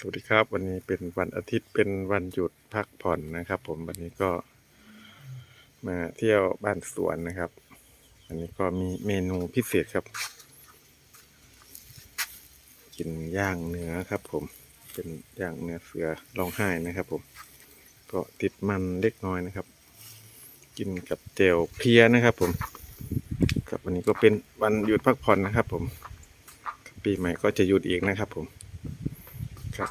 สวัสดีครับ วันนี้เป็นวันอาทิตย์เป็นวันหยุดพักผ่อนนะครับ ผมวันนี้ก็มาเที่ยวบ้านสวนนะครับวันนี้ก็มีเมนูพิเศษครับ กินย่างเนื้อครับ ผมเป็นย่างเนื้อเสือร้องไห้นะครับ ผม ก็ติดมันเล็กน้อยนะครับ กินกับเจลเพียนะครับ ผม ครับวันนี้ก็เป็นวันหยุดพักผ่อนนะครับ ผมปีใหม่ก็จะหยุดอีกนะครับ ผม ครับ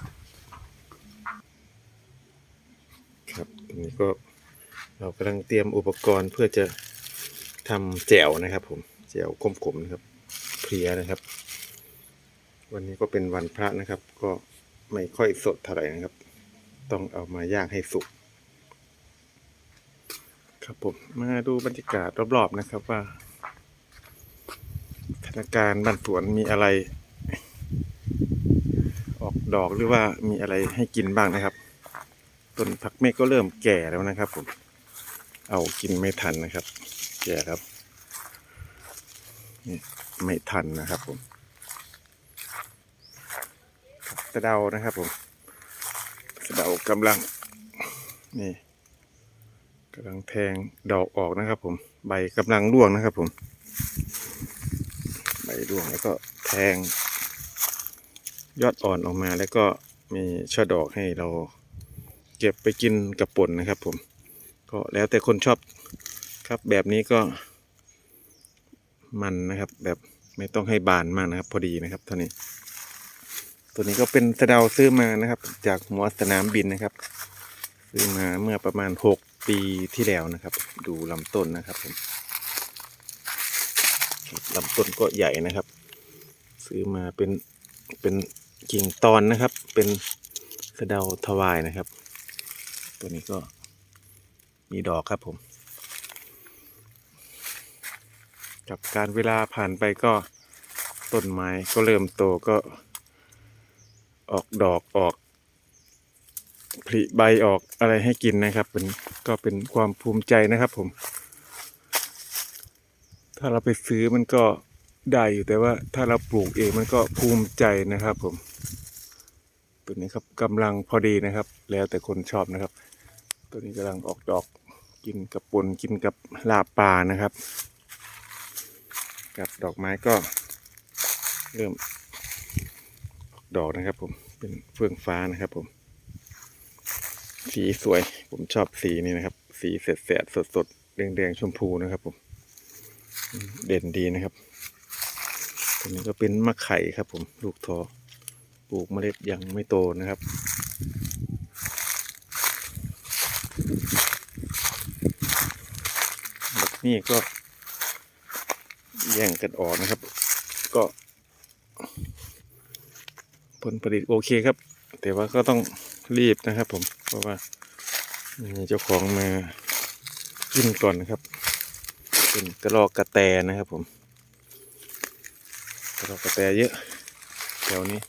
ครับตรงนี้ก็เรากำลังเตรียมอุปกรณ์เพื่อจะทำแจวนะครับ ผมแจ่วขมๆนะครับเพลียนะครับ วันนี้ก็เป็นวันพระนะครับ ก็ไม่ค่อยสดเท่าไหร่นะครับ ต้องเอามาย่างให้สุกครับผมมาดูบรรยากาศรอบๆนะครับว่าสถานการณ์บ้านสวนมีอะไร ดอกหรือว่ามีอะไรให้กินบ้างนะครับ ต้นผักเมฆก็เริ่มแก่แล้วนะครับผมเอากินไม่ทันนะครับ แก่ครับไม่ทันนะครับผมครับสะเดานะครับผมสะเดากำลังนี่กำลังแทงดอกออกนะครับผมใบกำลังร่วงนะครับผมใบร่วงแล้วก็แทง ยอดอ่อนออกมาแล้วก็มีช่อดอกให้เราเก็บไปกินกับป่นนะครับผม ก็แล้วแต่คนชอบครับแบบนี้ก็มันนะครับ แบบไม่ต้องให้บานมากนะครับ พอดีนะครับเท่านี้ ตัวนี้ก็เป็นสะเดาซื้อมานะครับ จากหัวสนามบินนะครับ ซื้อมาเมื่อประมาณหกปีที่แล้วนะครับ ดูลำต้นนะครับผมลำต้นก็ใหญ่นะครับ ซื้อมาเป็นเป็น กิ่งตอนนะครับ เป็นสะเดาทวายนะครับ ตัวนี้ก็มีดอกครับผม กับการเวลาผ่านไปก็ต้นไม้ก็เริ่มโตก็ออกดอกออกผลิใบออกอะไรให้กินนะครับเป็นก็เป็นความภูมิใจนะครับผม ถ้าเราไปซื้อมันก็ได้อยู่แต่ว่าถ้าเราปลูกเองมันก็ภูมิใจนะครับผม ตัวนี้ครับกำลังพอดีนะครับ แล้วแต่คนชอบนะครับ ตัวนี้กำลังออกดอกกินกับปนกินกับลาบปลานะครับ กับดอกไม้ก็เริ่มออกดอกนะครับผมเป็นเฟื่องฟ้านะครับผม สีสวยผมชอบสีนี้นะครับ สีเสดแสดสดสดๆแดงชมพูนะครับผม เด่นดีนะครับตัวนี้ก็เป็นมะไข่ครับผมลูกทอ ปลูกเมล็ดยังไม่โตนะครับ แบบนี้ก็แย่งกันออกนะครับ ก็ ผลผลิตโอเคครับ แต่ว่าก็ต้องรีบนะครับ ผมเพราะว่ามีเจ้าของมากินก่อนนะครับ เป็นกระรอกกระแตนะครับผมกระรอกกระแตเยอะแถวนี้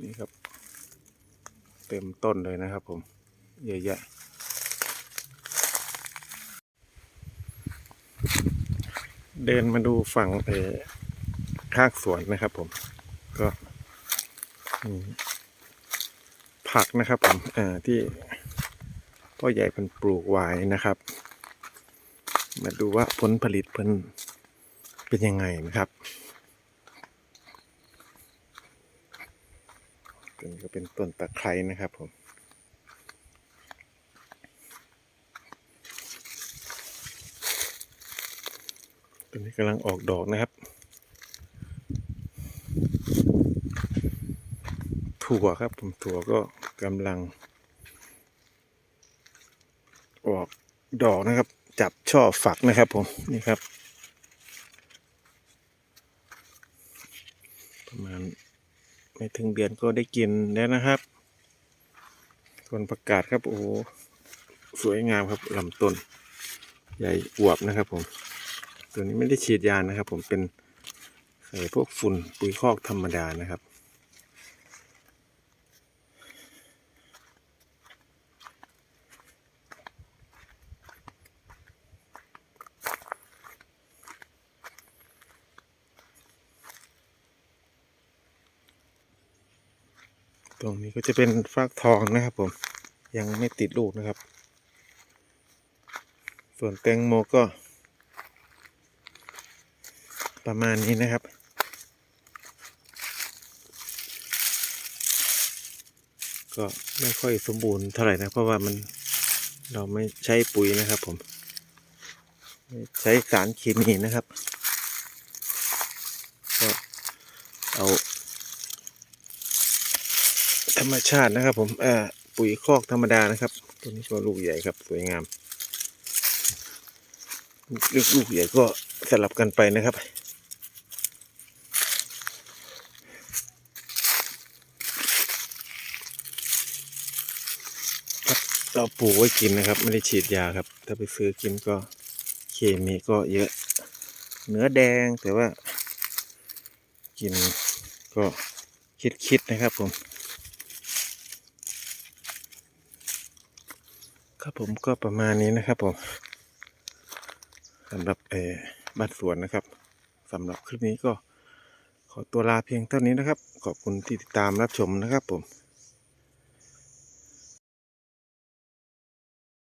นี่ครับ เต็มต้นเลยนะครับผมเยอะแยะเดินมาดูฝั่งเออข้างสวนนะครับผม ก็ผักนะครับผมเออที่พ่อใหญ่เพิ่นปลูกไว้นะครับ มาดูว่าผลผลิตเพิ่นเป็นยังไงนะครับ ตัวนี้ก็เป็นต้นตะไคร้นะครับผมตัวนี้กำลังออกดอกนะครับถั่วครับผมถั่วก็กำลัง ออกดอกนะครับ จับช่อฝักนะครับผมนี่ครับ ประมาณ ไม่ถึงเดือนก็ได้กินแล้วนะครับส่วนประกาศครับ โอ้โหสวยงามครับลำต้น ใหญ่อวบนะครับผม ตัวนี้ไม่ได้ฉีดยานะครับ ผมเป็นใส่พวกฝุ่นปุ๋ยคอกธรรมดานะครับ ตรงนี้ก็จะเป็นฟักทองนะครับผมยังไม่ติดลูกนะครับ ส่วนแตงโมก็ ประมาณนี้นะครับก็ไม่ค่อยสมบูรณ์เท่าไหร่นะ เพราะว่ามันเราไม่ใช้ปุ๋ยนะครับผม ใช้สารเคมีนะครับ ก็เอา รรมชาตินะครับ ผมเอ่อปุ๋ยคอกธรรมดานะครับตัวนี้ก็ลูกใหญ่ครับ สวยงามลูกลูกใหญ่ก็สลับกันไปนะครับครับเราปลูกไว้กินนะครับ ไม่ได้ฉีดยาครับ ถ้าไปซื้อกินก็เคมีก็เยอะ เนื้อแดงแต่ว่า กินก็คิดๆนะครับผม ครับผมก็ประมาณนี้นะครับผมสำหรับเอบ้านสวนนะครับสำหรับคลิปนี้ก็ขอตัวลาเพียงเท่านี้นะครับ ขอบคุณที่ติดตามรับชมนะครับผม